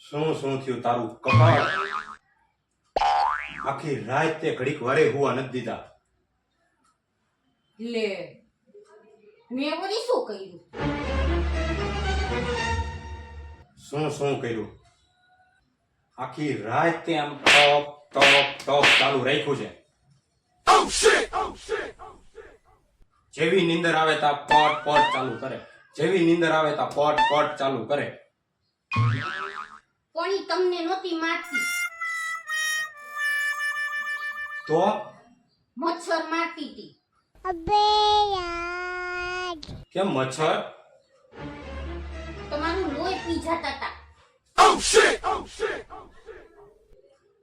શું શું થયું? તારું કપાળ આખી રાત તે ઘડીક વારે હુવા નથી દીધા. લે મેં વળી શું કર્યું? શું શું કર્યું? આખી રાત તે આમ ટોપ ટોપ ટોપ ચાલુ રાખ્યું છે. જેવી નીંદર આવે તા પોટ પોટ ચાલુ કરે. જેવી નીંદર આવે તા પોટ પોટ ચાલુ કરે. કોણી તમને નોતી મારતી. તો? મચ્છર મારતી હતી. કેમ મચ્છર? તમારું લોહી પી જતા હતા.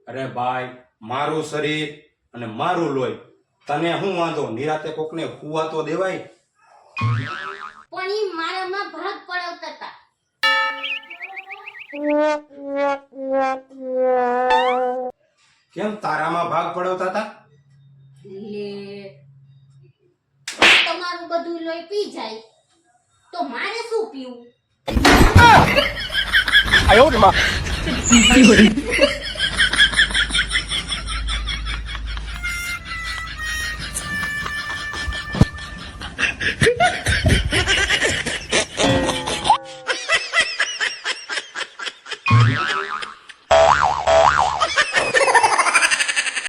અરે ભાઈ મારું શરીર અને મારું લોહી. તને હું વાંધો? નિરાતે કોકને હુવા તો દેવાય? પણ એ મારામાં ભાગ પડાવતા હતા. કેમ તારામાં ભાગ પડાવતા હતા? લે તમારું બધું લોહી પી જાય. તો મારે શું પીવું? આયો રે માં.